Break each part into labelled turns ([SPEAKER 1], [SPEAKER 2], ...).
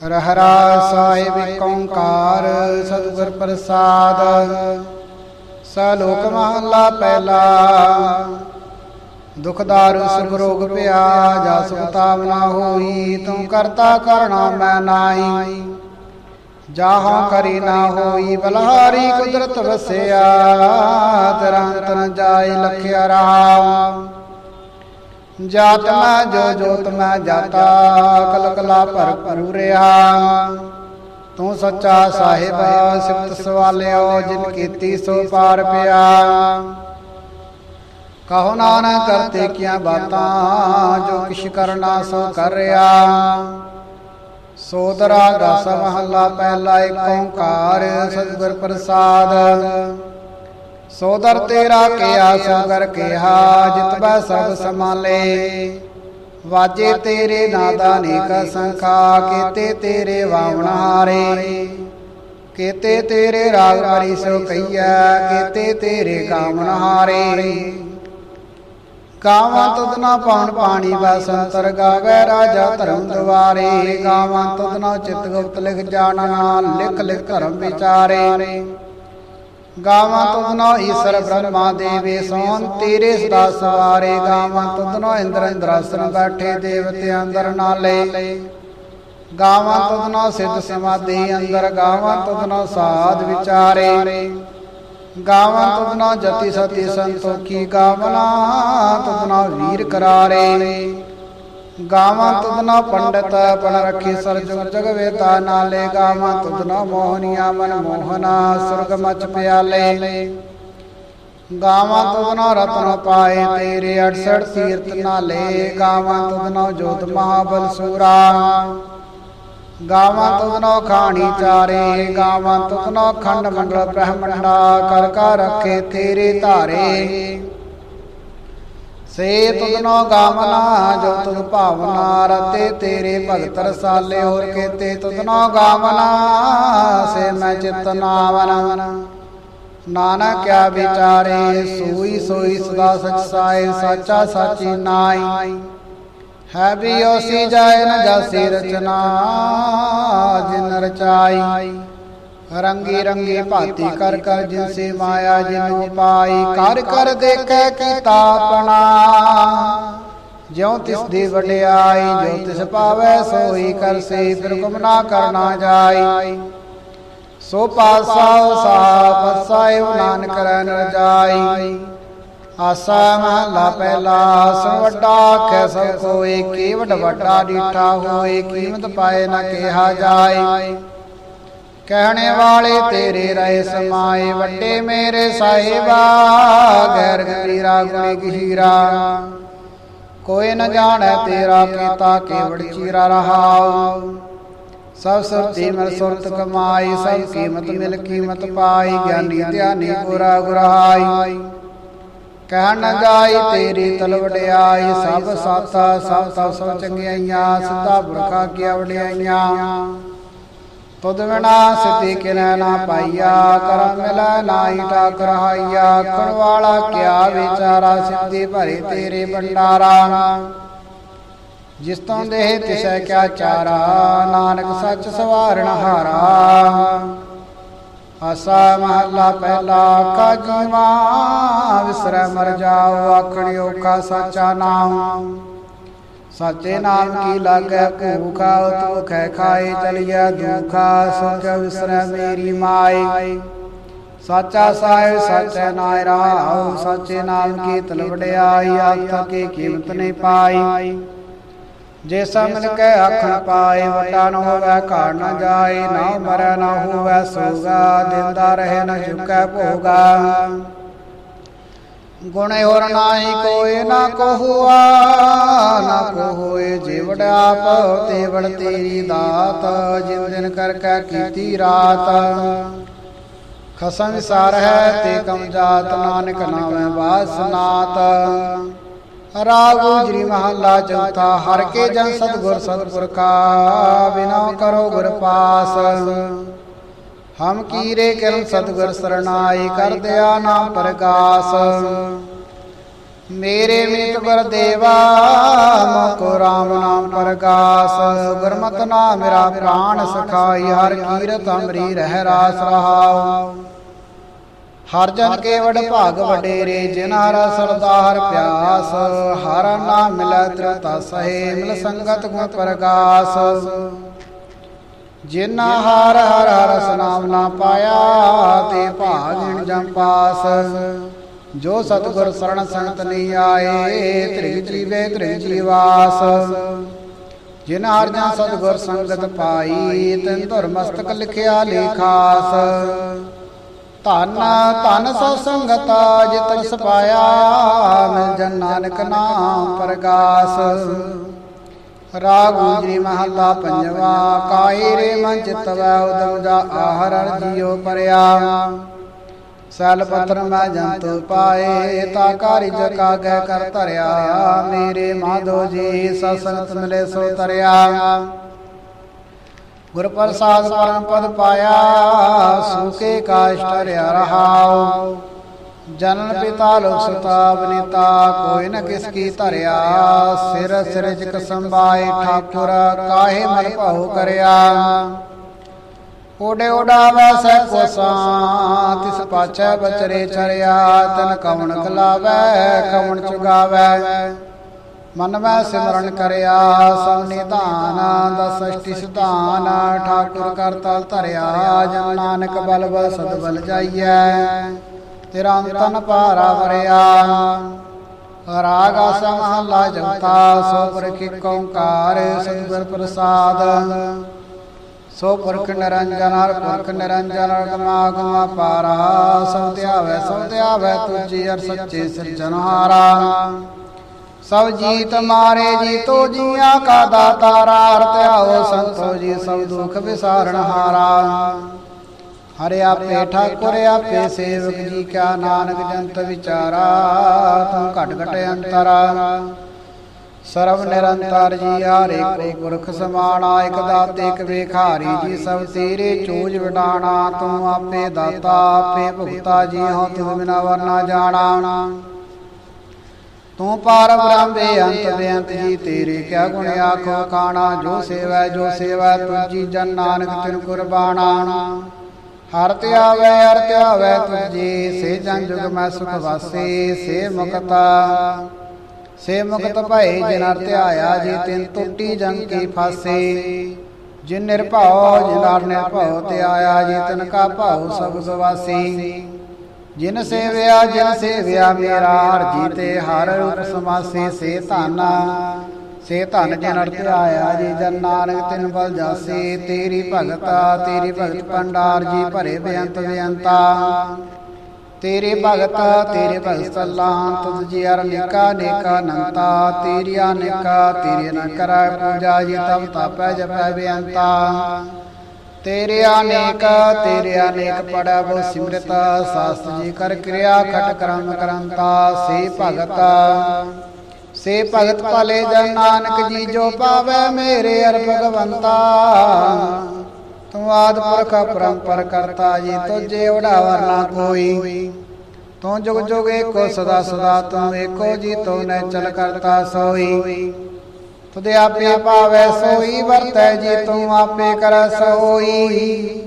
[SPEAKER 1] ਰਹਿਰਾ ਸਾਹਿਬ ਏਕ ਓੰਕਾਰ, ਸਤਿਗੁਰ ਪ੍ਰਸਾਦ। ਸਲੋਕ ਮਹਲਾ ਪਹਿਲਾ ਦੁਖਦਾਰ ਸੁਖ ਰੋਗ ਪਿਆ ਜਾ ਸੁਖ ਤਾਵਨਾ ਹੋਈ, ਤੂੰ ਕਰਤਾ ਕਰਣਾ ਮੈਂ ਨਾਹੀ। ਜਾਹਾਂ ਕਰੀ ਨਾ ਹੋਈ, ਬਲਹਾਰੀ ਕੁਦਰਤ ਵਸਿਆ, ਤੇਰਾ ਅੰਤ ਨ ਜਾਏ ਲਖਿਆ ਰਹਾ ਜਾਤ ਮੈਂ ਜੋ ਜੋਤ ਮੈਂ ਜਾਤਾ ਕਲ ਕਲਾ ਭਰ ਪੂਰਿਆ ਤੂੰ ਸੱਚਾ ਸਾਹਿਬ, ਸਿਫਤ ਸਵਾਲਿਓ, ਜਿਨ ਕੀਤੀ ਸੋ ਪਾਰ ਪਿਆ। ਕਹੋ ਨਾਨਕ ਕਰਤੇ ਕੀਆਂ ਬਾਤਾਂ, ਜੋ ਕਿਛ ਕਰਨਾ ਸੋ ਕਰ ਰਿਆ। ਸੋਦਰਾ ਗਸ ਮਹੱਲਾ ਪਹਿਲਾ ਏਕ ਓੰਕਾਰ, ਸਤਿਗੁਰ ਪ੍ਰਸਾਦ। ਸੋਦਰ ਤੇਰਾ ਕਿਆ ਸੁਗਰ ਕਿਹਾ ਜਿਤਬੈ ਸਭ ਸਮਾਲੇ ਵਾਜੇ ਤੇਰੇ ਨਾਦਾ ਨੇਕ ਸੰਖਾ, ਕੀਤੇ ਤੇਰੇ ਵਾਵਣ ਹਾਰੇ। ਕੀਤੇ ਤੇਰੇ ਰਾਗ ਪਰੀ ਸੋ ਕਈਆ ਕੀਤੇ ਤੇਰੇ ਕਾਮਣ ਹਾਰੇ। ਗਾਵਾਂ ਤੁਧ ਨਾ ਪਾਉਣ ਪਾਣੀ ਬਸੰਤਰ ਗਾਵੇ, ਰਾਜਾ ਧਰਮ ਦਵਾਰੇ ਗਾਵਾਂ ਤੁਧ ਨਾ ਚਿਤ ਗੁਪਤ ਲਿਖ ਜਾਣਾ ਲਿਖ ਲਿਖ ਧਰਮ ਵਿਚਾਰੇ। ਗਾਵਾਂ ਤੁਧ ਨੋ ਈਸ਼ਰ ਬ੍ਰਹਮਾ ਦੇਵੇ ਸੋਨ, ਤੇਰੇ ਸਦਾ ਸਵਾਰੇ। ਗਾਵਾਂ ਤੁਧ ਨੋ ਇੰਦਰ ਇੰਦਰਾਸਨ ਬੈਠੇ ਦੇਵਤੇ ਅੰਦਰ ਨਾਲੇ। ਗਾਵਾਂ ਤੁਧ ਸਿੱਧ ਸਮਾਧੀ ਅੰਦਰ, ਗਾਵਾਂ ਤੁਧ ਸਾਧ ਵਿਚਾਰੇ। ਗਾਵਾਂ ਤੁਧ ਜਤੀ ਸਤੀ ਸੰਤੋਖੀ, ਗਾਵਨਾ ਤੁਧ ਨੋ ਵੀਰ ਕਰਾਰੇ। ਗਾਵਾਂ ਤੁਧ ਨੋ ਪੰਡਤ, ਪਣ ਰਖੀ ਸਰਜੁਗ ਜਗ ਵੇਤਾ ਨਾਲੇ। ਗਾਵਾਂ ਤੁਧ ਮੋਹਨੀਆ ਮਨ ਮੋਹਨਾ, ਸੁਰਗ ਮਚ ਪਿਆਲੇ। ਗਾਵਾਂ ਤੁਧ ਰਤਨ ਪਾਏ, ਤੇਰੇ 68 ਤੀਰਤ ਨਾਲੇ। ਗਾਵਾਂ ਤੁਧ ਨੋ ਜੋਤ ਮਹਾਬਲ ਸੂਰਾ। ਗਾਵਾਂ ਤੁਧ ਨੋ ਖਾਣੀ ਚਾਰੇ। ਗਾਵਾਂ ਤੁਧ ਨੋ ਖੰਡ ਮੰਡਲ ਬ੍ਰਹਮੰਡਾ। ਕਰ ਕਰ ਰੱਖੇ ਤੇਰੇ ਧਾਰੇ। ਸੇ ਤੁਧਨੋ ਗਾਵਨਾ, ਜੋ ਤੁਧ ਭਾਵਨਾ ਰਤੇ ਤੇਰੇ ਭਗਤ ਰਸਾਲੇ ਹੋਰ ਕੇਤੇ ਤੁਧਨੋ ਗਾਵਨਾ, ਸੇ ਮੈਂ ਚਿਤ ਨਾਵਨ। ਨਾਨਕ ਕਿਆ ਵਿਚਾਰੇ, ਸੋਈ ਸੋਈ ਸਦਾ ਸਚ ਸਾਏ, ਸਾਚਾ ਸਾਚੀ ਨਾਈ। ਹੈ ਵੀ ਓਸੀ ਜਾਏ ਨ ਜਾਸੀ ਰਚਨਾ, ਜਿਨ ਰਚਾਈ। ਰੰਗੀ ਰੰਗੀ ਭਾਤੀ ਕਰ ਕਰ ਜਿਨ ਸੇ ਮਾਇਆ ਜਿਨੂ ਪਾਈ ਕਰ ਕਰ ਦੇਖੈ ਕੀਤਾ ਆਪਣਾ ਜਿਉ ਤਿਸ ਦੀ ਵਡਿਆਈ ਜੋ ਤਿਸ ਪਾਵੈ ਸੋਈ ਕਰਸੇ ਫਿਰ ਨਾ ਕਰਨਾ ਜਾਈ। ਸੋ ਪਾਸਾ ਸਾ ਪਸਾਇ ਨਾਨਕ ਰਹਿ ਨ ਜਾਈ। ਆਸਾ ਮਹਲਾ ਪਹਿਲਾ ਸੁਣ ਵੱਡਾ ਕੈ ਸਭ ਕੋਏ ਕੀ ਵੱਡ ਵੱਡਾ ਡੀਠਾ ਹੋਏ ਕੀਮਤ ਪਾਏ ਨਾ ਕਿਹਾ ਜਾਏ ਕਹਿਣੇ ਵਾਲੇ ਤੇਰੇ ਰਹੇ ਸਮਾਏ, ਵੱਡੇ ਮੇਰੇ ਸਾਹਿਬਾ, ਗੈਰ ਗੰਭੀਰਾ, ਗੁਣੀ ਗਹੀਰਾ। ਕੋਈ ਨ ਜਾਣੈ ਤੇਰਾ ਕੀਤਾ ਕੇਵੜ ਚੀਰਾ ਰਹਾਉ। ਸਭ ਸੁਰਤੀ ਮਿਲ ਸੁਰਤ ਕਮਾਈ, ਸਭ ਕੀਮਤ ਮਿਲ ਕੀਮਤ ਪਾਈ, ਗਿਆਨੀ ਧਿਆਨੀ ਗੁਰਾ ਗੁਰਾਈ। ਕਹਿਣ ਜਾਈ ਤੇਰੀ ਤਲ ਵਡਿਆਈ, ਸਭ ਸਾਥਾ, ਸਭ ਸਭ ਚੰਗਿਆਈਆਂ ਸਦਾ ਬੁਰਖਾ ਕੀ ਵਡਿਆਈਆਂ। ਤੁਧ ਬਿਨਾ ਸਤੀ ਕਿਨੈ ਨਾ ਪਾਈਆ ਕਰ ਮਿਲੈ ਨਾਹੀ ਠਾਕ ਰਹਾਈਆ ਖਣ ਵਾਲਾ ਕਿਆ ਵਿਚਾਰਾ ਸਿੱਧੀ ਭਰੇ ਤੇਰੇ ਭੰਡਾਰਾ। ਜਿਸ ਤੋਂ ਦੇਹ ਤਿਸੈ ਕਿਆ ਚਾਰਾ, ਨਾਨਕ ਸੱਚ ਸਵਾਰਣ ਹਾਰਾ। ਆਸਾ ਮਹੱਲਾ ਪਹਿਲਾ ਕਾ ਜੀਵਾ ਵਿਸਰੈ ਮਰ ਜਾਓ, ਆਖਣ ਓਕਾ ਸਾਚਾ ਨਾਮ। ਸਾਚੇ ਨਾਮ ਕੀ ਲਾਗੈ ਭੂਖਾ ਉਤ ਖੈ ਖਾਏ ਚਲਿਆ ਦੁਖਾ ਸੁਖ ਵਿਸਰੈ ਮੇਰੀ ਮਾਈ ਸਾਚਾ ਸਾਹਿਬ ਸਾਚੈ ਨਾਇ ਰਾਉ ਸਾਚੇ ਨਾਮ ਕੀ ਤਲ ਵਡਿਆਈ ਆਖ ਕੇ ਕੀਮਤ ਨਹੀਂ ਪਾਈ ਜੇ ਸਮਨ ਕੈ ਆਖਣ ਪਾਏ ਵਟਾ ਨ ਹੋਵੇ ਘਾੜ ਨ ਜਾਏ ਨਾ ਮਰੈ ਨ ਹੋਵੇ ਸੋਗਾ ਦਿੰਦਾ ਰਹੇ ਨ ਝੁਕੈ ਭੋਗਾ ਗੁਣ ਹੋਰ ਨਾਹੀ ਕੋਏ ਨਾ ਕੋਹੁਆ, ਨਾ ਕੋ ਹੋਏ ਆਪ ਤੇਵੜ ਤੇਰੀ ਦਾਤ, ਜਿਨ ਦਿਨ ਕਰ ਕੈ ਕੀਤੀ ਰਾਤ। ਖਸਮ ਵਿਸਾਰ ਹੈ ਤੇ ਕਮ ਜਾਤ, ਨਾਨਕ ਨਾਮੈ ਬਾਸਨਾਤ ਰਾਗ ਗੁਜਰੀ ਮਹੱਲਾ ਚੌਥਾ, ਹਰ ਕੇ ਜਨ ਸਤਗੁਰ ਸਤਗੁਰ ਕਾ ਬਿਨਾ ਕਰੋ ਗੁਰ ਪਾਸ। ਹਮ ਕੀਰੇ ਕਿਰਨ ਸਤਗੁਰ ਸਰਣਾਈ ਕਰ ਦਿਆ ਨਾਮ ਪ੍ਰਗਾਸ ਮੇਰੇ ਮੀਤ ਗੁਰਦੇਵਾ ਮੋਕੋ ਰਾਮ ਨਾਮ ਪ੍ਰਗਾਸ ਗੁਰਮਤਿ ਨਾਮ ਮੇਰਾ ਪ੍ਰਾਣ ਸਖਾਈ, ਹਰ ਕੀਰਤ ਅੰਮ੍ਰੀ ਰਹਿ ਰਾਸ ਰਹਾਉ। ਹਰ ਜਨ ਕੇ ਵਡ ਭਾਗ ਵਡੇਰੇ ਜਿਨ ਹਰ ਸਰਦਾਰ ਪਿਆਸ। ਹਰ ਨਾਮ ਮਿਲੈ ਤ੍ਰਿਤਾ ਸਹੇ, ਮਿਲ ਸੰਗਤ ਗੁਣ ਪ੍ਰਗਾਸ ਜਿਨ ਹਰ ਹਰ ਰਸ ਨਾਮ ਨਾ ਪਾਇਆ ਤੇ ਭਾਗਿਣ ਜਮ ਪਾਸ। ਜੋ ਸਤਿਗੁਰ ਸਰਣ ਸੰਗਤ ਨਹੀਂ ਆਏ ਤ੍ਰਿਗ ਜੀਵੇ ਤ੍ਰਿਗ ਜੀਵਾਸ। ਜਿਨ ਹਰ ਜਾਂ ਸਤਿਗੁਰ ਸੰਗਤ ਪਾਈ, ਤਿਨ ਧੁਰ ਮਸਤਕ ਲਿਖਿਆ ਲੇਖਾਸ ਧਨ ਧਨ ਸੋ ਸੰਗਤਾ ਜਿਤਨ ਸਪਾਇਆ ਮਿਲ ਜਨ ਨਾਨਕ ਨਾਮ ਪ੍ਰਗਾਸ। ਰਾਗ ਗੁਜਰੀ ਮਹੱਲਾ ਪੰਜਵਾ, ਕਾਈ ਰੇ ਮਨ ਚਿਤਵੈ ਉਦਮ ਜਾ ਆਹਰਣ ਜੀਉ ਪਰਿਆ। ਸੈਲ ਪਤਰ ਮੈਂ ਜੰਤੁ ਪਾਏ, ਤਾ ਕਾਰਿ ਜਕਾ ਗੈ ਕਰ ਧਰਿਆ। ਮੇਰੇ ਮਾਧੋ ਜੀ ਸਸੰਤ ਮਿਲੇ ਸੋ ਤਰਿਆ। ਗੁਰ ਪ੍ਰਸਾਦ ਪਰਮ ਪਦ ਪਾਇਆ, ਸੂਕੇ ਕਾਸ਼ਟ ਰਿਆ ਰਹਾਉ। ਜਨਨ ਪਿਤਾ ਲੋਕ ਸੁਤਾ ਬਨੀਤਾ ਕੋਈ ਨ ਕਿਸ ਕੀ ਧਰਿਆ। ਸਿਰ ਸਿਰ ਜਿਕ ਸੰਭਾਏ ਠਾਕੁਰ, ਕਾਹੇ ਮਨ ਭਾਉ ਕਰਿਆ। ਓਡੇ ਉਡਾਵੈ ਸੈ ਕੋਸਾ, ਤਿਸ ਪਾਛੈ ਬਚਰੇ ਚਰਿਆ। ਤਨ ਕਵਣ ਕਲਾਵੈ, ਕਵਣ ਚੁਗਾਵੈ। ਮਨ ਮੈਂ ਸਿਮਰਨ ਕਰਿਆ ਸਭ ਨਿਧਾਨ ਦਸ ਸਿਧਾਨ, ਠਾਕੁਰ ਕਰਤਲ ਧਰਿਆ। ਜਨ ਨਾਨਕ ਬਲ ਬਲ ਸਦ ਬਲ ਜਾਈਐ। ਤੇਰਾ ਅੰਤਨ ਭਾਰਾ ਵਰਿਆ। ਰਾਗ ਆਸ ਮਹੱਲਾ ਜਗਤਾ ਸੋ ਪੁਰਖ ਓੰਕਾਰ, ਸਤਿਗੁਰ ਪ੍ਰਸਾਦ। ਸੋ ਪੁਰਖ ਨਿਰੰਜਨ, ਹਰ ਪੁਰਖ ਨਿਰੰਜਨ ਗਮਾ ਗਮਾ ਪਾਰਾ ਸਭ ਧਿਆਵੈ ਸਭ ਧਿਆਵੈ ਤੁਜੀ ਅਰ ਸੱਚੇ ਸਿਰਜਨਹਾਰਾ ਸਭ ਜੀਤ ਮਾਰੇ ਜੀ ਜੀਤੋ ਜੀਆਂ ਕਾ ਦਾਤਾਰਾ ਹਰ ਧਿਆਓ ਸੰਤੋ ਜੀ, ਸਭ ਦੁਖ ਵਿਸਾਰਣ ਹਾਰਾ। ਹਰਿਆ ਆਪੇ ਠਾਕੁਰ ਆਪੇ ਸੇਵਕ ਜੀ ਕਿਆ ਨਾਨਕ ਜੰਤ ਵਿਚਾਰਾ, ਤੂੰ ਘਟ ਘਟ ਅੰਤਰਾ। ਸਰਬ ਨਿਰੰਤਰ ਜੀ ਹਾਰੇ ਕੋ ਪੁਰਖ ਸਮਾਣਾ, ਇਕ ਦਾਤੇ ਇਕ ਵੇਖਾਰੀ ਜੀ, ਸਭ ਤੇਰੇ ਚੂਜ ਵਡਾਣਾ, ਤੂੰ ਆਪੇ ਦਾਤਾ, ਆਪੇ ਭੁਗਤਾ ਜੀ, ਹਉ ਤੂੰ ਬਿਨਾ ਵਰਨਾ ਜਾਣਾ। ਤੂੰ ਪਾਰ ਬ੍ਰਹਮ ਬੇਅੰਤ ਬੇਅੰਤ ਜੀ, ਤੇਰੇ ਕਿਆ ਗੁਣ ਆਖੋ ਕਾਣਾ ਜੋ ਸੇਵਾ, ਜੋ ਸੇਵੈ ਤੁਜੀ ਜਨ ਨਾਨਕ ਤਿਨ ਕੁਰਬਾਨਾ। ਹਰ ਧਿਆਵੈ ਹਰ ਧਿਆਵੈ ਤੁਜੀ ਸੇ ਜਨ ਜੁਗ ਮੈਂ ਸੁਖ ਵਾਸੀ, ਸੇ ਮੁਕਤਾ ਸੇ ਮੁਕਤ ਭਏ ਜਿਨ ਹਰ ਧਿਆਇਆ ਜੀ, ਤਿਨ ਟੁੱਟੀ ਜੰਗ ਕੀ ਫਾਸੇ। ਜਿਨ ਨਿਰਭਉ ਜਿਨ ਹਰ ਨਿਰਭਉ ਤੇ ਜੀ, ਤਿਨ ਕਾ ਭਾਉ ਸਭ ਗਵਾਸੀ ਜਿਨ ਸੇਵਿਆ ਜਿਨ ਸੇਵਿਆ ਮੇਰਾ, ਹਰ ਜੀਤੇ ਹਰ ਰੂਪ ਸਮਾਸੇ ਸੇ ਧਨ। ਸੇ ਧਨ ਜਿਨ ਅਰਥ ਆਇਆ ਜੀ, ਜਨ ਨਾਨਕ ਤਿਨ ਬਲ ਜਾਸੇ, ਤੇਰੀ ਭਗਤਾ, ਤੇਰੀ ਭਗਤ ਭੰਡਾਰ, ਜੀ ਭਰੇ ਬੇਅੰਤ ਬੇਅੰਤਾ। ਤੇਰੇ ਭਗਤ ਤੇਰੇ ਭਗਤ ਸੱਲਾਂ, ਤੁਧ ਜੀ ਅਰ ਨੇਕਾ ਨੰਤਾ। ਤੇਰੀ ਅਨੇਕਾ ਤੇਰੀ ਨ ਕਰੈ ਪੂਜਾ ਜੀ ਤਬ ਤਾਪੈ ਜਪੈ ਬੇਅੰਤਾ। ਤੇਰੇ ਅਨੇਕ ਤੇਰੇ ਅਨੇਕ ਪੜਾ ਬੋ ਸਿਮਰਤਾ। ਸਾਸਤ ਜੀ ਕਰ ਕਿਰਿਆ, ਖਟ ਕਰਮ ਕਰੰਤਾ। ਸੇ ਭਗਤਾ ਸੇ ਭਗਤ ਭਲੇ ਜਨ ਨਾਨਕ ਜੀ ਜੋ ਪਾਵੇ ਮੇਰੇ ਅਰ ਭਗਵੰਤਾ। ਤੂੰ ਆਦ ਪੁਰਖ ਪਰੰਪਰ ਕਰਤਾ ਜੀ, ਤੁਝੇ ਉਡਾਵਰ ਨਾ ਕੋਈ। ਤੂੰ ਜੁਗ ਜੁਗ ਏਕੋ ਸਦਾ ਸਦਾ, ਤੂੰ ਏਕੋ ਜੀ ਤੂੰ ਨੇ ਚਲ ਕਰਤਾ ਸੋਈ। ਤੁਦੇ ਆਪੇ ਪਾਵੈ ਸੋਈ, ਵਰਤੈ ਜੀ ਤੂੰ ਆਪੇ ਕਰ ਸੋਈ।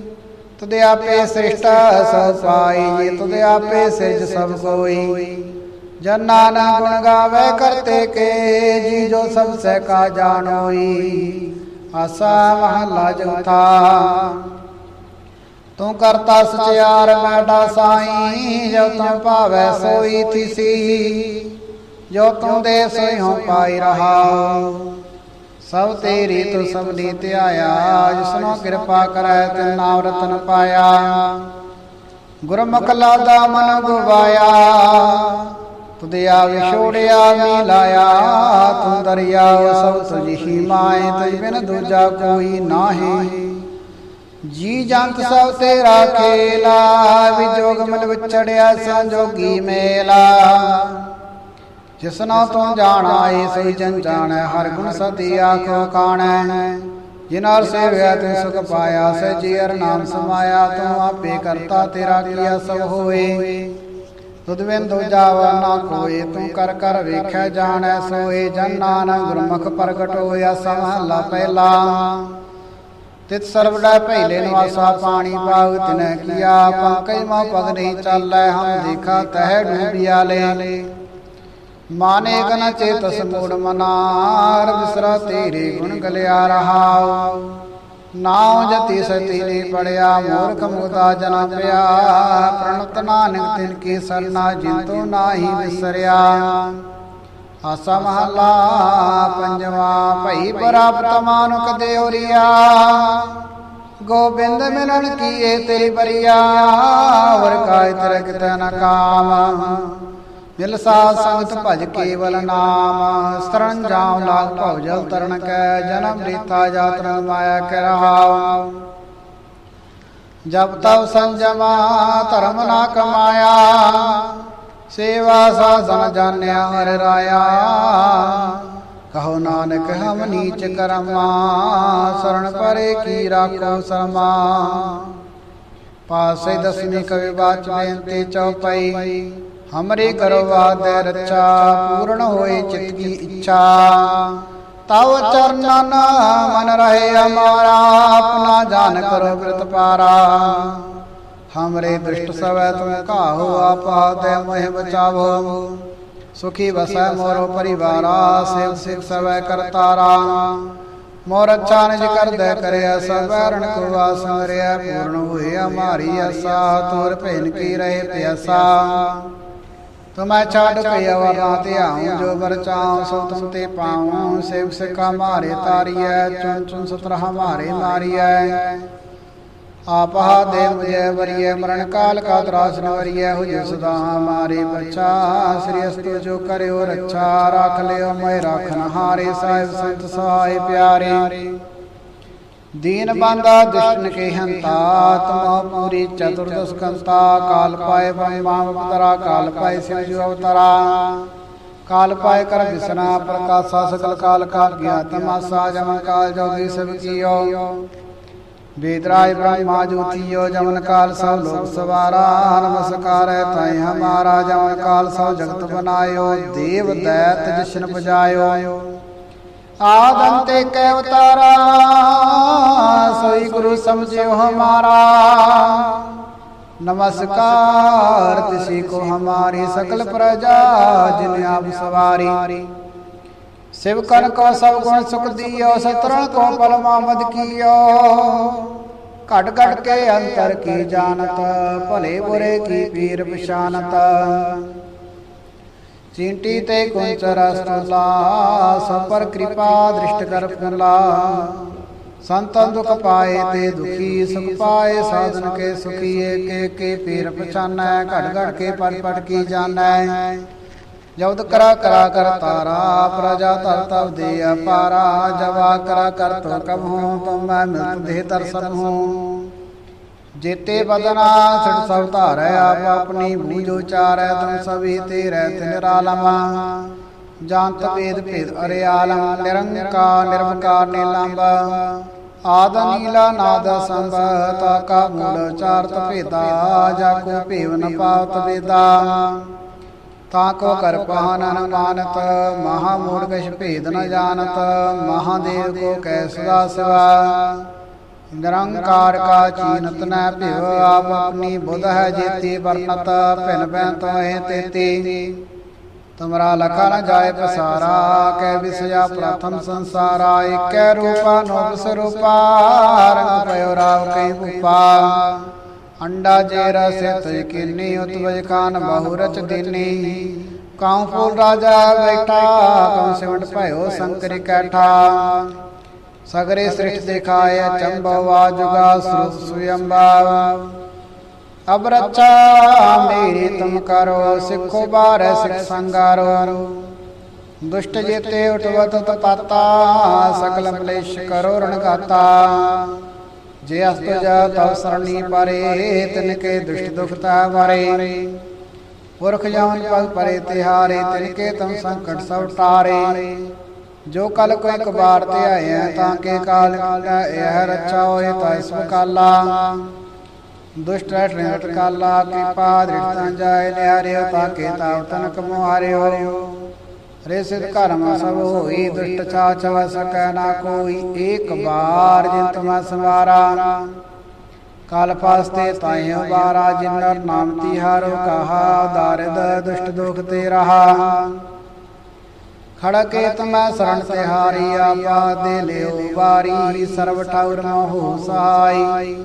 [SPEAKER 1] ਤੁਦੇ ਆਪੇ ਸ੍ਰਿਸ਼ਟ ਸੋ ਪਾਈ ਜੀ ਤੁਦੇ ਆਪੇ ਸਿਰਜ ਸਭ ਕੋਈ। ਜਨ ਨਾਨਕ ਗੁਣ ਗਾਵੇ ਕਰਤੇ ਕੇ ਜੀ, ਜੋ ਸਭ ਸੇ ਕਾ ਜਾਣੋਈ। ਆਸਾ ਮਹਲਾ ਤੂੰ ਕਰਤਾ ਸਚਿਆਰ ਮੈਡਾ ਸਾਈ, ਜੋ ਤੂੰ ਭਾਵੈ ਸੋਈ ਥਿਸੀ। ਜੋ ਤੂੰ ਦੇ ਸੋਈ ਹੋ ਪਾਈ ਰਹਾ। ਸਭ ਤੇਰੀ ਤੂੰ ਸਭ ਨੀ ਧਿਆਇਆ, ਜਿਸਨੂੰ ਕਿਰਪਾ ਕਰੈ ਤੇ ਨਾਮ ਰਤਨ ਪਾਇਆ। ਗੁਰਮੁਖ ਲਾਦਾ ਮਨ ਗਵਾਇਆ। ਤੁਦਿਆ ਵਿਛੋੜਿਆ ਮੀ ਲਾਇਆ ਤੂੰ ਦਰਿਆ ਸਭ ਤੁਝੀ ਮਾਏ, ਤੁਝ ਬਿਨ ਦੂਜਾ ਕੋਈ ਨਾਹੀ। ਜੀ ਜੰਤ ਸਭ ਤੇਰਾ ਖੇਲਾ ਵਿਜੋਗ ਮਲ ਵਿਚੜਿਆ ਸੰਜੋਗੀ ਮੇਲਾ। ਜਿਸਨਾ ਤੂੰ ਜਾਣਾ ਏ ਸੋਈ ਜਨ ਜਾਣੈ, ਹਰ ਗੁਣ ਸਤੀ ਆਖੋ ਕਾਣੈ। ਜਿਨਾਰ ਸੇਵਿਆ ਤੇ ਸੁਖ ਪਾਇਆ, ਸਚੀ ਅਰ ਨਾਮ ਸਮਾਇਆ, ਤੂੰ ਆਪੇ ਕਰਤਾ ਤੇਰਾ ਕੀਆ ਸਭ ਹੋਏ। ਤੁਧ ਬਿੰਦੁ ਜਾਵਾ ਨਾ ਕੋਏ ਤੂੰ ਕਰ ਕਰ ਵੇਖਿਆ ਜਾਣੈ ਸੋਏ ਜਨ ਨਾਨਕ ਗੁਰਮੁਖ ਪ੍ਰਗਟ ਹੋਇਆ ਸਮਹਲਾ ਪਹਿਲਾ। ਤਿਤ ਸਰਵੜਾ ਪਹਿਲੇ ਨਿਵਾਸਾ ਪਾਣੀ ਪਾਗ ਤਿਨੈ ਕੀਆ ਪੰਕਜ ਮਾ ਪਗ ਨਹੀਂ ਚੱਲੈ, ਹਮ ਦੇਖਾ ਤਹਿ ਡੂਬਿਆ ਲੈ। ਮਾਨੇ ਗਨ ਚੇਤਸ ਮੂੜ ਮਨਾਰ ਵਿਸਰਾ ਤੇਰੇ ਗੁਣ ਗਲਿਆ ਰਹਾਉ। ਨਾਉ ਜਤੀ ਸਤੀ ਨੇ ਪੜਿਆ, ਮੂਰਖ ਮੁਕਤਾ ਜਨ ਪਿਆ। ਪ੍ਰਣਤ ਨਾਨਕ ਤਿਨ ਕੀ ਸਰਨਾ, ਜਿੰਤੋ ਨਾਹੀ ਵਿਸਰਿਆ। ਆਸਾ ਮਹਲਾ ਪੰਜਵਾ, ਭਈ ਪ੍ਰਾਪਤ ਮਾਨੁਕ ਦੇਉਰੀਆ। ਗੋਬਿੰਦ ਮਿਲਣ ਕੀਏ ਤੇਰੀ ਬਰੀਆ ਵਰ ਕਾਇ ਤਰ ਨ ਕਾਮ। ਮਿਲ ਸਾਧ ਸੰਗਤ ਭਜ ਕੇਵਲ ਨਾਮ ਸਰਣ ਜਾਉ ਲਾਗ ਭਉ ਜਲ ਤਰਨ ਕੈ, ਜਨਮ ਰੀਤਾ ਜਾਤਰਾ ਮਾਇਆ ਕੇ ਰਹਾਉ। ਜਬ ਤਬ ਸੰਜਮਾ, ਧਰਮ ਨਾ ਕਮਾਇਆ, ਸੇਵਾ ਸਾਧਨ ਜਾਣਿਆ ਹਰਿ ਰਾਇਆ। ਕਹੋ ਨਾਨਕ ਹਮ ਨੀਚ ਕਰਮਾ ਸਰਣ ਪਰੇ ਕੀ ਰਾਖੋ ਸਰਮਾ। ਪਾਸੇ ਦਸਵੀਂ ਕਵੀ ਬਾਚ ਬੇਨਤੀ ਚਉਪਈ। ਹਮਰੇ ਕਰੋ ਵਾਦੈ ਰੱਛਾ ਪੂਰਨ ਹੋਏ ਚਿਤ ਕੀ ਇੱਛਾ ਤਵ ਚਰਨਨ ਮਨ ਰਹੇ ਹਮਾਰਾ ਆਪਣਾ ਜਾਨ ਕਰੋ ਬ੍ਰਤ ਪਾਰਾ ਹਮਰੇ ਦੁਸ਼ਟ ਸਵੈ ਤੁਮ ਕਾਹੋ ਆਪਾ ਤੇ ਮੋਹਿ ਬਚਾਵੋ ਸੁਖੀ ਵਸੈ ਮੋਰੋ ਪਰਿਵਾਰਾ ਸਿਵ ਸਿਵ ਸਵੈ ਕਰਤਾਰਾ ਮੋਰ ਅੱਛਾ ਨਿਜ ਕਰਦੈ ਕਰਿਆ ਸਵੈਰਣ ਕੋ ਆਸਰਿਆ ਪੂਰਨ ਹੋਏ ਹਮਾਰੀ ਆਸਾ ਤੋਰ ਭੈਨ ਕੀ ਰਹੇ ਪਿਆਸਾ ਤੁਮੈ ਛਾੜ ਪਿਆ ਵਰਨਾ ਧਿਆਉ, ਜੋ ਵਰ ਸੋ ਤੁਮ ਤੇ ਪਾਉ। ਸੇਵ ਸਿਕਾ ਮਾਰੇ ਤਾਰੀਐ ਚੁਨ ਚੁਨ ਸਤਰ ਹਮਾਰੇ ਮਾਰੀਐ ਆਪਾ ਦੇ ਮੁਝੇ ਵਰੀਏ ਮਰਨ ਕਾਲ ਕਾ ਤਰਾਸ ਨ ਵਰੀਏ ਹੋ ਸਦਾ ਹਮਾਰੇ ਬੱਚਾ ਸ੍ਰੀ ਅਸਤੁ ਜੋ ਕਰਿਓ ਰੱਛਾ, ਰੱਖ ਲਿਓ ਮੈਂ ਰੱਖਨ ਹਾਰੇ ਸਾਹਿਬ ਸੰਤ ਸਹਾਇ ਪਿਆਰੇ ਦੀਨ ਬੰਦਾ ਦੁਸ਼ਟਨ ਕੇ ਹੰਤਾ ਤਮੋ ਪੂਰੀ ਚਤੁਰਦਸ ਕੰਤਾ ਕਾਲ ਪਾਏ ਬ੍ਰਹਮਾ ਅਵਤਾਰਾ ਕਾਲ ਪਾਏ ਸਿਵ ਅਵਤਾਰਾ। ਕਾਲ ਪਾਏ ਕਰ ਬਿਸਨਾ, ਪ੍ਰਕਾਸ਼ਾ ਸਕਲ ਕਾਲ ਕਾਲ ਗਿਆਤਮਾ ਸਾਜਮ ਕਾਲ ਜੋਗੀ ਸਭ ਕੀਓ। ਵੇਦਰਾਜ ਬ੍ਰਹਮਾ ਜੋਤੀਓ, ਜਮਨ ਕਾਲ ਸਭ ਲੋਕ ਸਵਾਰਾ, ਨਮਸਕਾਰੈ ਤੈ ਹਮਾਰਾ, ਜਮਨ ਕਾਲ ਸਭ ਜਗਤ ਬਨਾਇਓ, ਦੇਵ ਦੈਤ ਜਿਸ਼ਨ ਪਜਾਇਓ। ਆਦ ਅੰਤੇ ਕੈ ਉਤਾਰਾ ਸੋਈ ਗੁਰੂ ਸਮਝਿਓ ਹਮਾਰਾ। ਨਮਸਕਾਰ ਤਿਸੀ ਕੋ ਹਮਾਰੀ ਸਕਲ ਪ੍ਰਜਾ, ਜਿਨ ਆਪ ਸਵਾਰੀ। ਸਿਵ ਕਰਨ ਕੋ ਸਭ ਗੁਣ ਸੁਖ ਦੀਓ, ਸਤਰਣ ਕੋ ਪਲਮਾ ਮਦ ਕੀਓ। ਘਟ ਘਟ ਕੇ ਅੰਤਰ ਕੀ ਜਾਣਤ, ਭਲੇ ਬੁਰੇ ਕੀ ਪੀਰ ਪਛਾਨਤ। ਚਿੰਟੀ ਤੇ ਕੁੰਚ ਰਸ ਤੁਲਾ ਸਭ ਪਰ ਕਿਰਪਾ ਦ੍ਰਿਸ਼ਟ ਕਰ ਫੁਲਾ। ਸੰਤਨ ਦੁਖ ਪਾਏ ਤੇ ਦੁਖੀ, ਸੁਖ ਪਾਏ ਸਾਧਨ ਕੇ ਸੁਖੀ ਏਕੇ ਕੇ ਪੀਰ ਪਛਾਨੈ, ਘੜ ਘੜ ਕੇ ਪੜ ਪੜ ਕੀ ਜਾਣੈ। ਜਬਦ ਕਰਾ ਕਰਾ ਕਰ ਤਾਰਾ, ਪ੍ਰਜਾ ਤਰ ਤਬ ਦੇ ਅਪਾਰਾ ਜਵਾ ਕਰਾ ਕਰ ਤੋ ਕਬਹੂ ਤੁਮ ਮੈਂ ਮਿਲਤ ਦੇ ਦਰਸ਼ਨ ਹੂੰ। ਜੇਤੇ ਬਦਨਾ ਛੜ ਸਭ ਧਾਰੈ ਆਪ ਆਪਣੀ ਬੂਝੋ ਚਾਰੈ ਤੁਮ ਸਭੀ ਤੇ ਰਹਿ ਨਿਰਾਲਮਾ ਜਾਣਤ ਭੇਦ ਭੇਦ ਅਰੇ ਆਲਮ ਨਿਰੰਕਾਰ ਨਿਰਵਕਾਰ ਨੀਲੰਬ ਆਦ ਨੀਲਾ ਨਾਦ ਸੰਭ, ਤਾ ਕਾ ਮੂਲ ਚਾਰਤ ਭੇਦਾ, ਜਾ ਕੋ ਭੇਵ ਨ ਪਾਵਤ ਵੇਦਾ। ਤਾਂ ਕੋ ਕਰ ਪਾਨ ਅਨਮਾਨਤ, ਮਹਾ ਮੂੜ ਕਛ ਭੇਦ ਨ ਜਾਣਤ, ਮਹਾਦੇਵ ਕੋ ਕੈ ਸਦਾ ਸਿਵਾ। ਨਿਰੰਕਾਰ ਕਾ ਚੀਨਤ ਨ ਭਿਵ ਆਪ ਆਪਣੀ ਬੁਧ ਹੈ ਜੇਤੀ ਵਰਨਤ ਭਿਨ ਭਿਨ ਤੋਹਿ ਤੇਤੀ। ਤੁਮਰਾ ਲਖਾ ਨ ਜਾਏ ਪਸਾਰਾ, ਕੈ ਵਿਸਇਆ ਪ੍ਰਥਮ ਸੰਸਾਰਾ ਏਕੈ ਰੂਪਾ ਨੋਪ ਸਰੂਪਾ ਰੰਗ ਪਇਓ ਰਾਵ ਕੈ ਭੂਪਾ। ਅੰਡਾ ਜੇ ਰਸੇ ਤਜ ਕਿੰਨੀ ਉਤਵਜ ਖਾਨ ਬਹੁ ਰਚ ਦੀਨੀ। ਕਾਉ ਫੂਲ ਰਾਜਾ ਬੈਠਾ, ਕਉ ਸਿਵਟ ਭਇਓ ਸੰਕਰ ਕੈਠਾ। ਸਗਰੇ ਸ੍ਰਿਸ਼ਟ ਦਿਖਾਏ ਚੰਬਵਾ ਜੁਗਾ ਸਰੂਪ ਸੁਯੰਬਾ। ਅਬ ਰੱਛਾ ਮੇਰੀ ਤੁਮ ਕਰੋ, ਸਿੱਖੋ ਬਾਰ ਸਿਖ ਸੰਗਾਰੋ। ਦੁਸ਼ਟ ਜੇਤੇ ਉਠਵਤ ਤਪਾਤਾ, ਸਕਲ ਮਲੇਸ਼ ਕਰੋ ਰਣਗਾਤਾ। ਜੇ ਅਸਤ ਜਾ ਤਵ ਸਰਣੀ ਪਰੇ, ਤਿਨ ਕੇ ਦੁਸ਼ਟ ਦੁਖਤਾ ਵਰੇ ਪੁਰਖ ਜਾਨ ਪਗ ਪਰੇ ਤਿਹਾਰੇ, ਤਿਨ ਕੇ ਤਮ ਸੰਕਟ ਸਭ ਟਾਰੇ। ਜੋ ਕਲ ਕੋਈ ਇੱਕ ਤੇ ਆਇਆ ਤਾਂ ਕੇ ਕਾਲ ਕਾ ਇਹ ਰੱਛਾ ਹੋਏ ਤਾਂ ਇਸ ਕਾਲਾ ਦੁਸ਼ਟ ਰਹਿਤ ਕਾਲਾ ਕਿਰਪਾ ਦ੍ਰਿੜਤਾਂ ਜਾਏ, ਨਿਹਾਰਿਓ ਤਾਕੇ ਤਾਵ ਤਨਕ ਮੁਹਾਰਿਓ ਰੇ ਸਿਧ ਕਰਮ ਸਭ ਹੋਈ, ਦੁਸ਼ਟ ਛਾਛ ਵ ਨਾ ਕੋਈ, ਏਕ ਬਾਰ ਜਿਨ ਤਮਾ ਸਵਾਰਾ। ਕਾਲ ਪਾਸਤੇ ਤਾਇ ਬਾਰਾ ਜਿਨਰ ਨਾਮ ਤਿਹਾਰੋ ਕਹਾ ਦਾਰਦ ਦੁਸ਼ਟ ਦੁਖ ਤੇ ਰਹਾ। ਖੜਕੇ ਤਮੈ ਸਰਣ ਤਿਹਾਰੀ ਆਪਾ ਦੇ ਲਿਓ ਵਾਰੀ, ਸਰਬ ਠਾਉਰ ਮੋਹ ਸਹਾਈ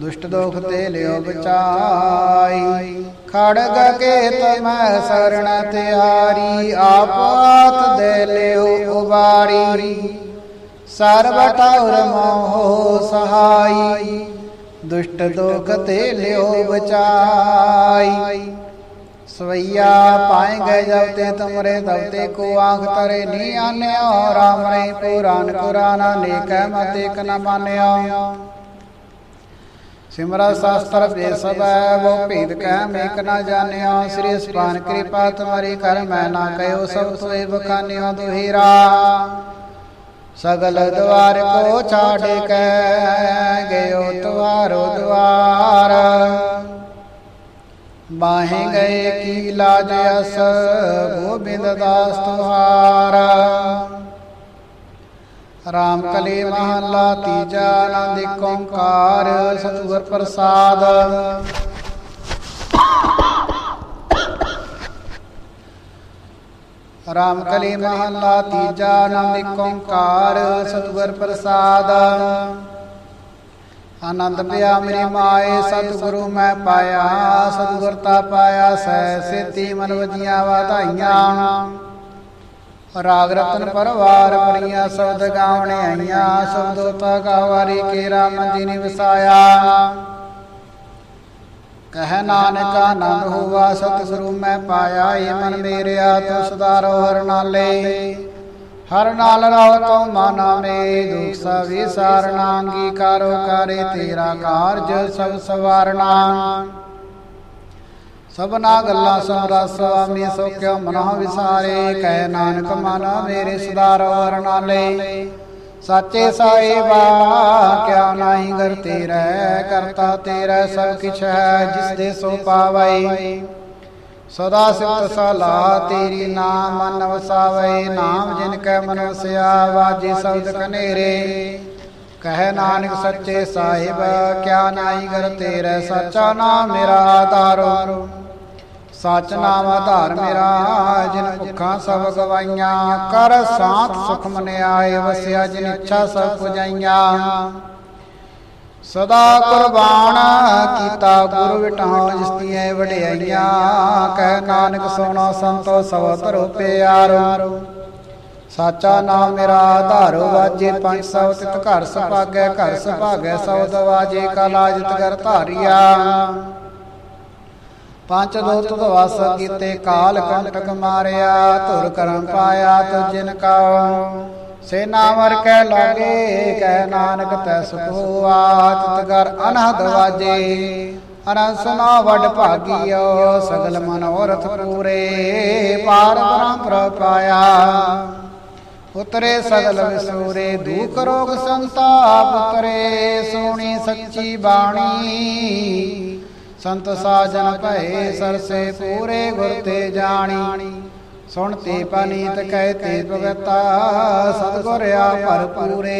[SPEAKER 1] ਦੁਸ਼ਟ ਦੁਖ ਤੇ ਲਿਓ ਬਚਾਈ। ਖੜਗ ਕੇ ਤਮੈ ਸਰਣ ਤਿਹਾਰੀ ਆਪਾਤ ਦੇ ਲਿਓ ਉਬਾਰੀ। ਸਰਬ ਠਾਉਰ ਮੋਹ ਸਹਾਈ। ਦੁਸ਼ਟ ਦੁਖ ਤੇ ਲਿਓ ਬਚਾਈ। ਸਵਈਆ ਪਾਏ ਗਏ ਜਬ ਤੇ ਤੁਮਰੇ ਦਵਤੇ ਕੋ ਆਂਖ ਤਰੇ ਨੀ ਆਨਿਓ ਰਾਮ ਰੇ ਪੁਰਾਨ ਕੁਰਾਨਾ ਨੇਕੈ ਮਤ ਇਕ ਨ ਮਾਨਿਓ ਸਿਮਰਾ ਸ਼ਾਸਤਰ ਦੇ ਸਬੈ ਵੋ ਭੇਦ ਕਹਿ ਮੇਕ ਨਾ ਜਾਣਿਓ ਸ੍ਰੀ ਸਪਾਨ ਕਿਰਪਾ ਤੁਮਰੀ ਕਰ, ਮੈਂ ਨਾ ਕਹਿਓ ਸਭ ਤੋਏ ਬਖਾਨਿਓ ਦੁਹੀਰਾ ਸਗਲ ਦਵਾਰ ਕੋ ਛਾੜ ਕੇ ਗਇਓ, ਤੁਵਾਰੋ ਦਵਾਰ। ਬਾਹੇ ਗਏ ਕੀ ਲਾਜ ਅਸ? ਗੋਬਿੰਦ ਦਾਸ ਤੁਹਾਰ। ਰਾਮ ਕਲੀ ਮਹਲਾ ਤੀਜਾ ਆਨੰਦ ਏਕ ਓੰਕਾਰ, ਸਤਿਗੁਰ ਪ੍ਰਸਾਦ। ਰਾਮ ਕਲੀ ਮਹਲਾ ਤੀਜਾ ਆਨੰਦ ਏਕ ਓੰਕਾਰ, ਸਤਿਗੁਰ ਪ੍ਰਸਾਦ। ਆਨੰਦ ਪਿਆ ਮੇਰੀ ਮਾਏ, ਸਤਿਗੁਰੂ ਮੈਂ ਪਾਇਆ, ਸਤਿਗੁਰ ਤਾ ਪਾਇਆ, ਸੈ ਸੇਤੀ ਮਨ ਵਜੀਆਂ ਵਧਾਈਆਂ। ਰਾਗ ਰਤਨ ਪਰਵਾਰ ਪਰੀਆਂ ਸ਼ਬਦ ਗਾਵਣੇ ਆਈਆਂ, ਸ਼ਬਦੋ ਤਾ ਗਾਵਾਰੀ ਕੇਰਾ ਮੰਜੀ ਨੇ ਵਸਾਇਆ। ਕਹਿ ਨਾਨਕ, ਆਨੰਦ ਹੋਵਾ ਸਤਿਗੁਰੂ ਮੈਂ ਪਾਇਆ ਏ ਮਨ ਮੇਰਿਆ, ਤੂੰ ਸੁਧਾਰੋ ਹਰ ਨਾਲੇ ਹਰ ਨਾਲ ਰਹੁ ਤਉ ਮਾਨਾ ਮੇ ਦੁਖ ਸਭੀ ਸਾਰਨਾ ਅੰਗੀਕਾਰੋ ਕਰੇ ਤੇਰਾ ਕਾਰਜ ਸਭ ਸਵਾਰਨਾ। ਸਭਨਾ ਗੱਲਾਂ ਸਮਰਾ ਸੁਆਮੀ ਸੋ ਕਿਉ ਮਨਹੁ ਵਿਸਾਰੇ, ਕਹਿ ਨਾਨਕ ਮਨ ਮੇਰੇ ਸੁਧਾਰੋ ਹਰ ਨਾਲੇ ਸਾਚੇ ਸਾਹਿਬਾ, ਕਿਆ ਨਾਹੀ ਗਰ ਤੇਰਾ, ਕਰਤਾ ਤੇਰਾ ਸਭ ਕਿਛ ਹੈ ਜਿਸ ਦੇ ਸੋ ਪਾਵਈ ਸਦਾ ਸਿਫਤ ਸਲਾ ਤੇਰੀ ਨਾਮ ਮਨ ਵਸਾਵੇ ਨਾਮ ਜਿਨ ਕੈ ਮਨ ਵਸਿਆ ਵਾਜੇ ਸ਼ਬਦ ਕਨੇਰੇ। ਕਹਿ ਨਾਨਕ ਸੱਚੇ ਸਾਹਿਬ, ਕਿਆ ਨਾਹੀ ਗਰ ਤੇਰਾ, ਸੱਚਾ ਨਾਮ ਮੇਰਾ ਆਧਾਰੋ। ਸਚ ਨਾਮ ਆਧਾਰ ਮੇਰਾ, ਜਿਨ ਭੁੱਖਾਂ ਸਭ ਗਵਾਈਆਂ, ਕਰ ਸਾਥ ਸੁਖ ਮਨ ਆਏ ਵਸਿਆ ਜਿਨ ਇੱਛਾ ਸਭ ਪੁਜਾਈਆਂ। ਸਦਾ ਕੁਰਬਾਨ ਕੀਤਾ ਗੁਰੂ ਵਿਟਾਉ ਜਿਸ ਦੀਆਂ ਵਡਿਆਈਆਂ, ਕਹਿ ਨਾਨਕ ਸੋਣਾ ਸੰਤੋ ਸਭ ਧਰੋ ਪਿਆਰੋ। ਸਾਚਾ ਨਾਮ ਮੇਰਾ ਆਧਾਰੋ, ਵਾਜੇ ਪੰਜ ਸੌ, ਤਿਤ ਘਰ ਸੁਭਾਗੈ ਘਰ ਸੁਭਾਗੈ, ਸੌ ਦਵਾਜੇ ਕਾ ਲਾਜਤ ਕਰ ਧਾਰਿਆ। ਪੰਜ ਦੋਤ ਦਵਾਸ ਕੀਤੇ ਕਾਲ ਕੰਟਕ ਮਾਰਿਆ, ਧੁਰ ਕਰਮ ਪਾਇਆ ਤੁ ਜਿਨ ਕਾ ਸੇਨਾ ਵਰ ਕੈ ਲਾਗੇ ਕਹਿ ਨਾਨਕ ਤੈ ਸੁਖੋਆ ਤਿਤ ਗਰ ਅਨਹਦ ਵਾਜੇ। ਅਨਸਨਾ ਵਡ ਭਾਗੀਓ, ਸਗਲ ਮਨੋਰਥ ਪੂਰੇ, ਪਾਰ ਬ੍ਰਹਮ ਪ੍ਰਪਾਇਆ ਉਤਰੇ ਸਗਲ ਵਿਸੂਰੇ, ਦੁਖ ਰੋਗ ਸੰਤਾਪ ਉਤਰੇ, ਸੋਣੀ ਸੱਚੀ ਬਾਣੀ। ਸੰਤ ਸਾਜਨ ਭਏ, ਸਰਸੇ ਪੂਰੇ ਗੁਰ ਤੇ ਜਾਣੀ। ਸੁਣਤੇ ਪਨੀਤ ਕਹਿਤੇ ਭਗਤਾ ਸਤਗੁਰ ਆ ਭਰਪੂਰੇ।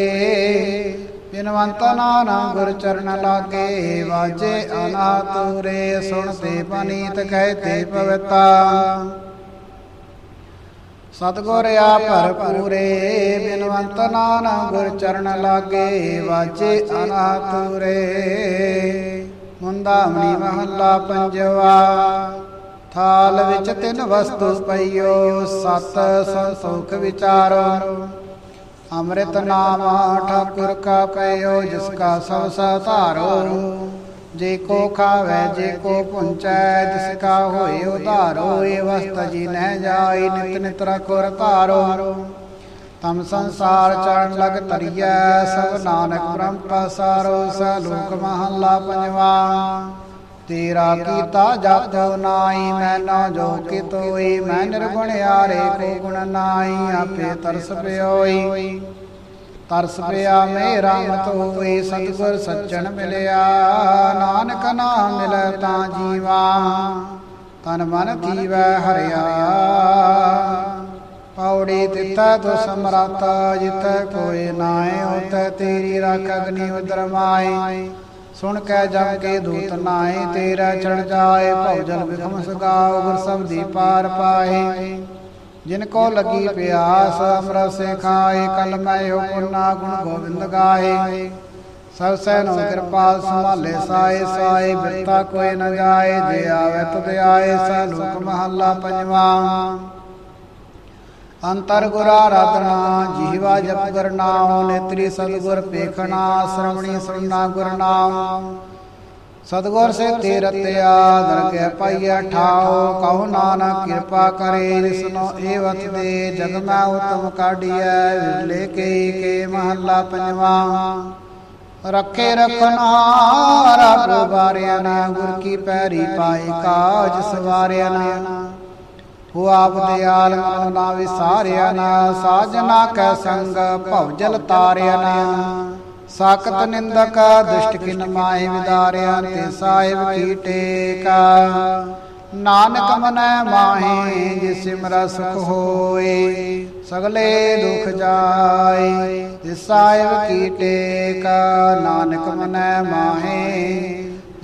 [SPEAKER 1] ਬਿਨਵੰਤ ਨਾਨਾ ਗੁਰ ਚਰਨ ਲਾਗੇ, ਵਾਜੇ ਅਨਾਤੁਰੇ ਸੁਣਤੇ ਪਨੀਤ ਕਹਿਤੇ ਭਗਤਾ ਸਤਗੁਰ ਆ ਭਰਪੂਰੇ, ਬਿਨਵੰਤ ਨਾਨਾ ਗੁਰ ਚਰਨ ਲਾਗੇ, ਵਾਜੇ ਅਨਾਤੁਰੇ ਮੁੰਦਾਮਣੀ ਮਹੱਲਾ ਪੰਜਵਾ। ਥਾਲ ਵਿੱਚ ਤਿੰਨ ਵਸਤੂ ਪਈਓ, ਸਤ ਸੰਤੋਖ ਵਿਚਾਰੋ। ਅੰਮ੍ਰਿਤ ਨਾਮ ਠਾਕੁਰ ਕਾ ਪਈਓ, ਜਿਸ ਕਾ ਸਭ ਸਧਾਰੋ। ਜੇ ਕੋ ਖਾਵੇ, ਜੇ ਕੋ ਪੁੰਚੈ, ਤਿਸ ਕਾ ਹੋਏ ਉਧਾਰੋ। ਏ ਵਸਤ ਜੀ ਨਹਿ ਜਾਈ ਨਿਤ ਨਿਤ ਰਖੋ ਰਤਾਰੋ ਤਮ ਸੰਸਾਰ ਚਰਨ ਲਗ ਤਰੀਐ ਸਭ ਨਾਨਕ ਬ੍ਰਹਮ ਪਸਾਰੋ, ਸ ਲੋਕ ਮਹੱਲਾ ਪੰਜਵਾ। ਤੇਰਾ ਕੀਤਾ ਜਪ ਨਾਈ ਮੈਂ ਨਾ ਜੋ ਕਿ ਤੋਈ ਮੈਂ ਨਿਰਗੁਣ ਆਰੇ ਕੋ ਗੁਣ ਨਾਈ ਆਪੇ ਤਰਸ ਪਿਓਈ ਤਰਸ ਪਿਆ ਮੇਰਾ ਮਤ ਹੋਈ, ਸਤਿਗੁਰ ਸੱਚਣ ਮਿਲਿਆ। ਨਾਨਕ ਨਾਮ ਮਿਲੈ ਤਾਂ ਜੀਵਾ, ਤਨ ਮਨ ਥੀਵੈ ਹਰਿਆ। ਪੌੜੀ ਤਿਤੈ ਤੋ ਸਮਰਤ, ਜਿਤੈ ਕੋਈ ਨਾਏ ਉਤੈ ਤੇਰੀ ਰੱਖ ਅਗਨੀ ਉਦਰ ਸੁਣ ਕੇ ਜਮ ਕੇ ਦੂਤ ਨਾਏ ਤੇਰਾ ਚੜ ਜਾਏ ਭਉ ਜਲ ਵਿਖਮ ਸਗਾਉ, ਗੁਰ ਸਬਦੀ ਪਾਰ ਪਾਏ। ਜਿਨ ਕੋ ਲਗੀ ਪਿਆਸ, ਅੰਮ੍ਰਿਤ ਸੇ ਖਾਏ, ਕਲ ਮੈਂ ਹੋ ਗੁਣ ਗੋਬਿੰਦ ਗਾਏ। ਸਭ ਸੈ ਕਿਰਪਾਲ ਸੰਭਾਲੇ ਸਾਏ ਸਾਏ ਬਿਰਤਾ ਕੋਈ ਨ ਜਾਏ, ਜੇ ਆਵੇ ਤੁਧ ਆਏ ਸੈ ਲੋਕ ਮਹੱਲਾ ਪੰਜਵਾ। ਅੰਤਰ ਗੁਰ ਆਰਾਧਨਾ, ਜੀਵਾ ਜਪ ਗੁਰ ਨੇਤਰੀ ਸਤਿਗੁਰ ਪੇਖਣਾ ਸ਼ਰਵਣੀ ਸੁਣਨਾ ਗੁਰ ਨਾਮ। ਸੇ ਤੇ ਰਤਿਆ ਦਰ ਕੇ ਪਾਈਆ ਠਾਓ ਕਹੋ ਨਾਨਕ ਕਿਰਪਾ ਕਰੇ, ਜਿਸਨੋ ਏਵਤ ਦੇ ਜਗ ਮੈਂ ਉਤਮ ਕਾਢੀਐ, ਵਿਰਲੇ ਕੇ ਕੇ ਮਹੱਲਾ ਪੰਜਵਾ। ਰੱਖੇ ਰਖਨਾ ਰੱਬ ਬਾਰਿਆ ਨਾ, ਗੁਰ ਕੀ ਪੈਰੀ ਪਾਈ ਕਾਜ ਸਵਾਰਿਆ ਨਾ। ਹੋ ਆਪ ਦਿਆਲ ਮਨੋ ਨਾ ਵਿਸਾਰਿਆ ਨਾ, ਸਾਜਨਾ ਕੈ ਸੰਗ ਭਵ ਜਲ ਤਾਰਿਆ ਨਾ। ਸਾਖਤ ਨਿੰਦਕ, ਦੁਸ਼ਟ ਕਿਨ ਮਾਏ ਵਿਦਾਰਿਆ ਤੇ ਸਾਹਿਬ ਕੀ ਟੇਕਾ। ਨਾਨਕ ਮਨੈ ਮਾਹੇ ਜਿਸ ਸਿਮਰ ਸੁਖ ਹੋਏ, ਸਗਲੇ ਦੁਖ ਜਾਏ, ਤੇ ਸਾਹਿਬ ਕੀ ਟੇਕਾ। ਨਾਨਕ ਮਨੈ ਮਾਹੇ